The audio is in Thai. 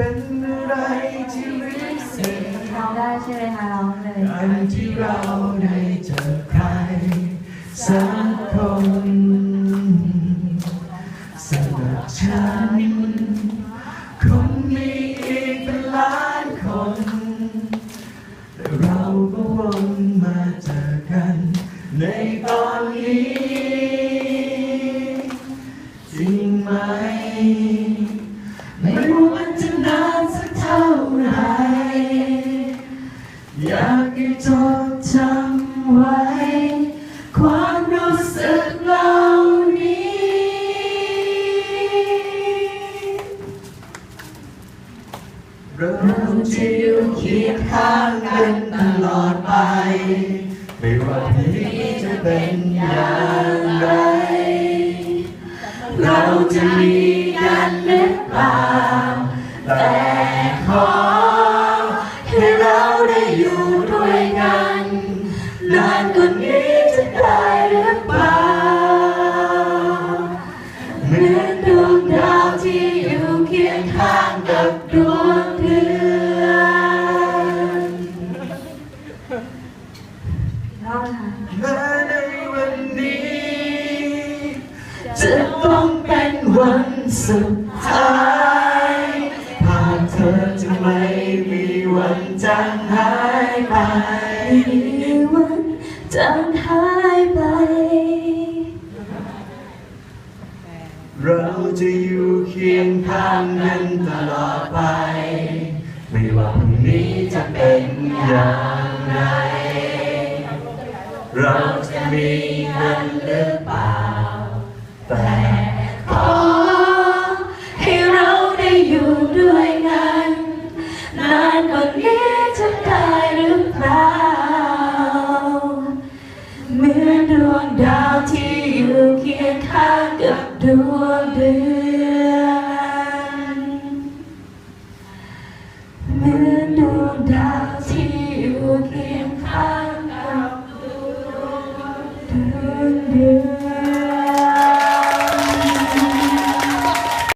เป็นอะไรที่วิเศษร้องได้ใช่ไหมคะร้องเลยการที่เราได้เจอใครสักคนสำหรับฉันคงมีอีกเป็นล้านคนแต่เราก็วนมาเจอกัน ในตอนนี้ จริงไหม จดจำไว้ ความรู้สึกเหล่านี้ เราจะอยู่เคียงข้างกันตลอดไป ไม่ว่าพรุ่จะเป็นอย่างไร เราจะมี ยู่เคียงข้างกับดวงเดือนร้องค่ะแม้ในวันนี้ จะต้องเป็นวันสุดท้ายหากเธอจะไม่มีวันจางหายไป มีวันจางหายไป เราจะอยู่เคียงข้างกันตลอดไป ไม่ว่าพรุ่งนี้จะเป็นอย่างไร เราจะมีกันหรือเปล่า ยงข้างกับดวงเดือนเหมือนดวงดาวที่อยู่เคียงข้างกับดวงเดือน